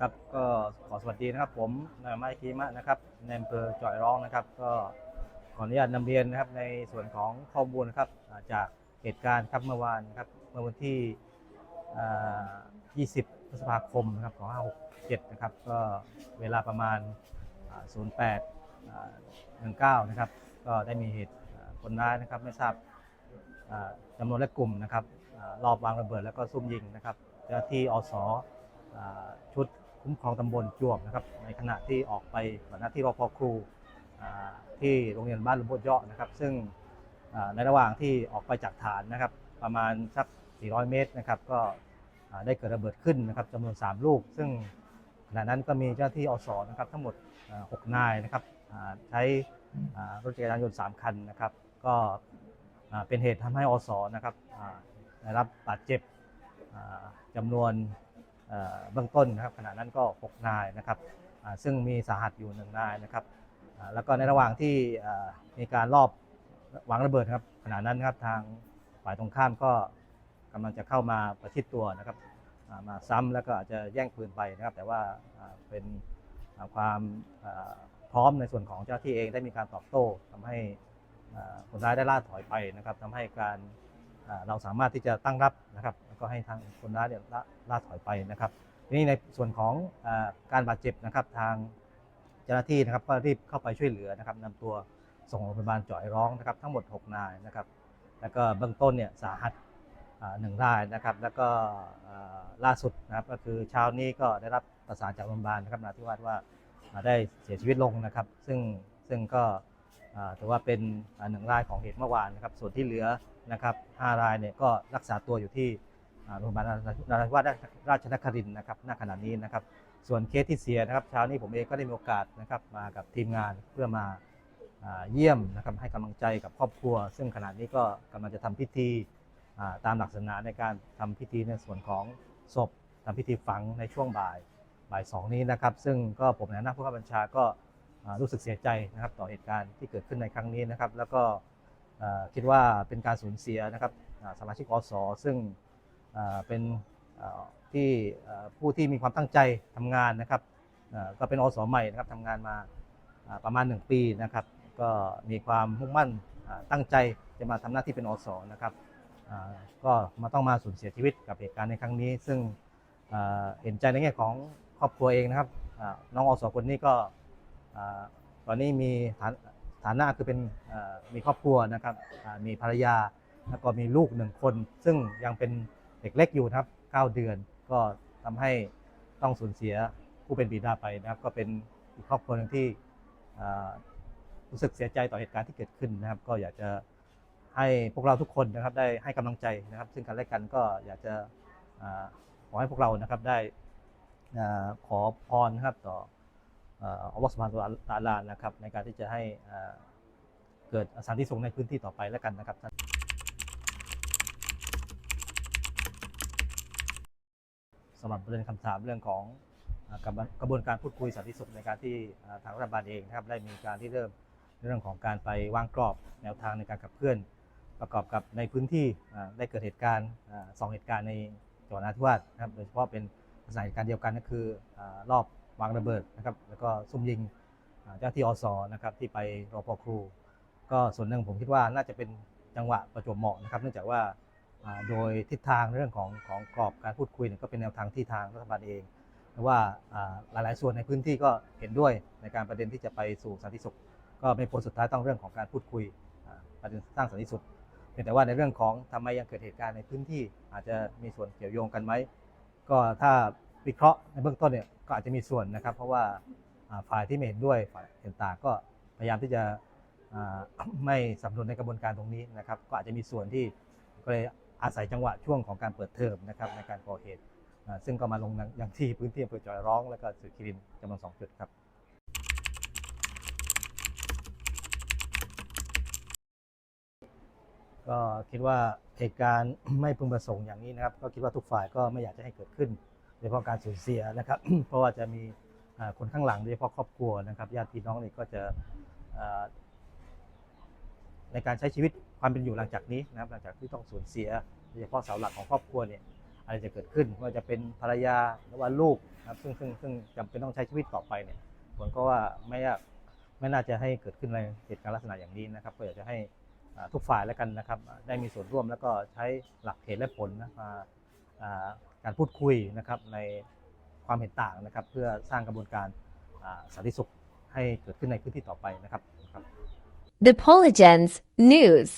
ครับก็ขอสวัสดีนะครับ ผมนายไมค์คีมะนะครับในอำเภอจ่อยร้องนะครับ ก็ขออนุญาตนำเรียนนะครับในส่วนของข้อมูลนะครับจากเหตุการณ์ครับเมื่อวานครับเมื่อวันที่อ่า20 พฤษภาคมนะครับ2567 นะครับ ก็เวลาประมาณ 08อ่า19 นะครับ ก็ได้มีเหตุคนร้ายนะครับไม่ทราบจำนวนและกลุ่มนะครับรอบวางระเบิดแล้วก็ซุ่มยิงนะครับเจ้าที่อสอชุด คุ้มครองตำบลจวบนะครับ ในขณะที่ออกไปปฏิบัติหน้าที่รอพอครูที่โรงเรียนบ้านลุมพธิ์เยาะนะครับ ซึ่งในระหว่างที่ออกไปจากฐานนะครับ ประมาณสัก 400 เมตรนะครับ ก็ได้เกิดระเบิดขึ้นนะครับจำนวน 3 ลูก ซึ่งขณะนั้นก็มีเจ้าหน้าที่อสนะครับทั้งหมด 6 นายนะครับใช้รถจักรยานยนต์ 3 คันนะครับ ก็เป็นเหตุทำให้อสนะครับได้รับบาดเจ็บอ่าจำนวน เบื้องต้นนะครับขณะนั้นก็ 6 นายนะครับซึ่งมีสาหัสอยู่1นายนะครับแล้วก็ในระหว่างที่มีการรอบวางระเบิดครับขณะนั้นครับทางฝ่ายตรงข้ามก็กำลังจะเข้ามาประชิดตัวนะครับมาซ้ำแล้วก็อาจจะแย่งปืนไปนะครับ แต่ว่าเป็นความพร้อมในส่วนของเจ้าที่เองได้มีการตอบโต้ทำให้คนร้ายได้ล่าถอยไปนะครับทำให้การ เราสามารถที่จะตั้งรับนะครับแล้วก็ให้ทางคนร้ายเนี่ยล่าถอยไปนะครับทีนี้ในส่วนของอการบาดเจ็บนะครับทางเจ้าหน้าที่นะครับก็รีบเข้าไปช่วยเหลือนะครับนำตัวส่งโรงพยาบาลจ่อยร้องนะครับทั้งหมด 6 นายนะครับ แล้วก็เบื้องต้นเนี่ยสาหัสหนึ่งรายนะครับ แล้วก็ล่าสุดนะครับก็คือเช้านี้ก็ได้รับประสานจากโรงพยาบาลนะครับนาธิวาสว่าอ่าได้เสียชีวิตลงนะครับ ซึ่งซึ่งก็ ถือว่าเป็นหนึ่งรายของเหตุเมื่อวานนะครับ ส่วนที่เหลือนะครับห้ารายเนี่ยก็รักษาตัวอยู่ที่โรงพยาบาลนราธิวาสราชนครินทร์นะครับณขณะนี้นะครับ ส่วนเคสที่เสียนะครับเช้านี้ผมเองก็ได้มีโอกาสนะครับมากับทีมงานเพื่อมาเยี่ยมนะครับให้กำลังใจกับครอบครัว ซึ่งขณะนี้ก็กำลังจะทำพิธีตามหลักศาสนาในการทำพิธีในส่วนของศพทำพิธีฝังในช่วงบ่ายบ่ายสองนี้นะครับ ซึ่งก็ผมในฐานะผู้ข้าบัญชาก็ รู้สึกเสียใจนะครับต่อเหตุการณ์ที่เกิดขึ้นในครั้งนี้นะครับ แล้วก็คิดว่าเป็นการสูญเสียนะครับสมาชิกอสซึ่งเป็นที่ผู้ที่มีความตั้งใจทำงานนะครับก็เป็นอสใหม่นะครับทำงานมาประมาณ 1 ปีนะครับ ก็มีความมุ่งมั่นตั้งใจจะมาทำหน้าที่เป็นอสนะครับก็มาต้องมาสูญเสียชีวิตกับเหตุการณ์ในครั้งนี้ ซึ่งเห็นใจในแง่ของครอบครัวเองนะครับน้องอสคนนี้ก็ ตอนนี้มีฐานฐานะคือเป็นมีครอบครัวนะครับมีภรรยาแล้วก็มีลูกหนึ่งคน ซึ่งยังเป็นเด็กเล็กอยู่นะครับ 9 เดือน ก็ทำให้ต้องสูญเสียผู้เป็นบิดาไปนะครับ ก็เป็นอีกครอบครัวหนึ่งที่รู้สึกเสียใจต่อเหตุการณ์ที่เกิดขึ้นนะครับ ก็อยากจะให้พวกเราทุกคนนะครับได้ให้กำลังใจนะครับ ซึ่งกันและกันก็อยากจะขอให้พวกเรานะครับได้ขอพรนะครับต่อ อ่ออัลลอฮฺสุบฮานตาลานะครับในการที่จะให้เกิดสันติสุขในพื้นที่ต่อไปแล้วกันนะครับท่านสำหรับประเด็นคำถามเรื่องของกระบวนการพูดคุยสันติสุขในการที่ทางรัฐบาลเองนะครับได้มีการที่เริ่มเรื่องของการไปวางกรอบแนวทางในการขับเคลื่อน ประกอบกับในพื้นที่ได้เกิดเหตุการณ์สองเหตุการณ์ในจังหวัดนราธิวาสนะครับโดยเฉพาะเป็นลักษณะเหตุการณ์เดียวกันก็คือรอบ วางระเบิดนะครับ แล้วก็ซุ่มยิงเจ้าที่อสนะครับที่ไปรอพอครู ก็ส่วนหนึ่งผมคิดว่าน่าจะเป็นจังหวะประจวบเหมาะนะครับ เนื่องจากว่าโดยทิศทางเรื่องของของกรอบการพูดคุยเนี่ยก็เป็นแนวทางที่ทางรัฐบาลเองว่าอ่าหลาย ๆ ส่วนในพื้นที่ก็เห็นด้วยในการประเด็นที่จะไปสู่สันติสุข ก็เป็นผลสุดท้ายต้องเรื่องของการพูดคุยประเด็นสร้างสันติสุขเพียงแต่ว่าในเรื่องของทำไมยังเกิดเหตุการณ์ในพื้นที่อาจจะมีส่วนเกี่ยวโยงกันไหมก็ถ้า วิเคราะห์ในเบื้องต้นเนี่ยก็อาจจะมีส่วนนะครับ เพราะว่าฝ่ายที่ไม่เห็นด้วยฝ่ายเห็นต่างก็พยายามที่จะไม่สนับสนุนในกระบวนการตรงนี้นะครับ ก็อาจจะมีส่วนที่ก็เลยอาศัยจังหวะช่วงของการเปิดเทอมนะครับในการก่อเหตุ ซึ่งก็มาลงอย่างที่พื้นที่อำเภอจอยร้อง แล้วก็สุขีรินจำนวนสองจุดครับก็คิดว่าเหตุการณ์ไม่พึงประสงค์อย่างนี้นะครับ ก็คิดว่าทุกฝ่ายก็ไม่อยากจะให้เกิดขึ้น โดยเฉพาะการสูญเสียนะครับ เพราะว่าจะมีคนข้างหลังโดยเฉพาะครอบครัวนะครับญาติพี่น้องนี่ก็จะในการใช้ชีวิตความเป็นอยู่หลังจากนี้นะครับหลังจากที่ต้องสูญเสียโดยเฉพาะเสาหลักของครอบครัวเนี่ยอะไรจะเกิดขึ้นว่าจะเป็นภรรยาหรือว่าลูกนะครับซึ่งซึ่งซึ่งจำเป็นต้องใช้ชีวิตต่อไปเนี่ยผมก็ว่าไม่ยากไม่น่าจะให้เกิดขึ้นในเหตุการณ์ลักษณะอย่างนี้นะครับ ก็อยากจะให้ทุกฝ่ายแล้วกันนะครับ ได้มีส่วนร่วมแล้วก็ใช้หลักเหตุและผลนะมาอ่า การพูดคุยนะครับในความเห็นต่างนะครับ เพื่อสร้างกระบวนการสันติสุขให้เกิดขึ้นในพื้นที่ต่อไปนะครับครับ The Polygens News